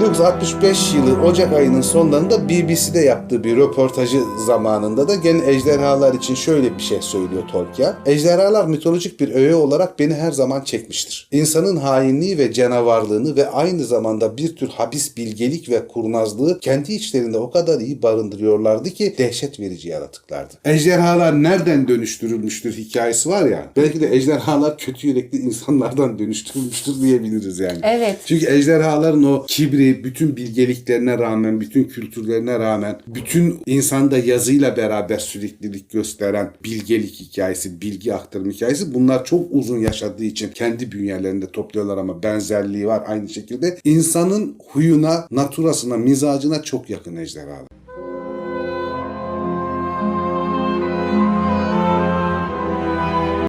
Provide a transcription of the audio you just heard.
1965 yılı Ocak ayının sonlarında BBC'de yaptığı bir röportajı zamanında da gene ejderhalar için şöyle bir şey söylüyor Tolkien. Ejderhalar mitolojik bir öğe olarak beni her zaman çekmiştir. İnsanın hainliği ve canavarlığını ve aynı zamanda bir tür habis bilgelik ve kurnazlığı kendi içlerinde o kadar iyi barındırıyorlardı ki dehşet verici yaratıklardı. Ejderhalar nereden dönüştürülmüştür hikayesi var ya. Belki de ejderhalar kötü yürekli insanlardan dönüştürülmüştür diyebiliriz yani. Evet. Çünkü ejderhaların o kibri, bütün bilgeliklerine rağmen, bütün kültürlerine rağmen, bütün insanda yazıyla beraber süreklilik gösteren bilgelik hikayesi, bilgi aktarım hikayesi bunlar çok uzun yaşadığı için kendi bünyelerinde topluyorlar ama benzerliği var aynı şekilde. insanın huyuna, naturasına, mizacına çok yakın ejderhalar.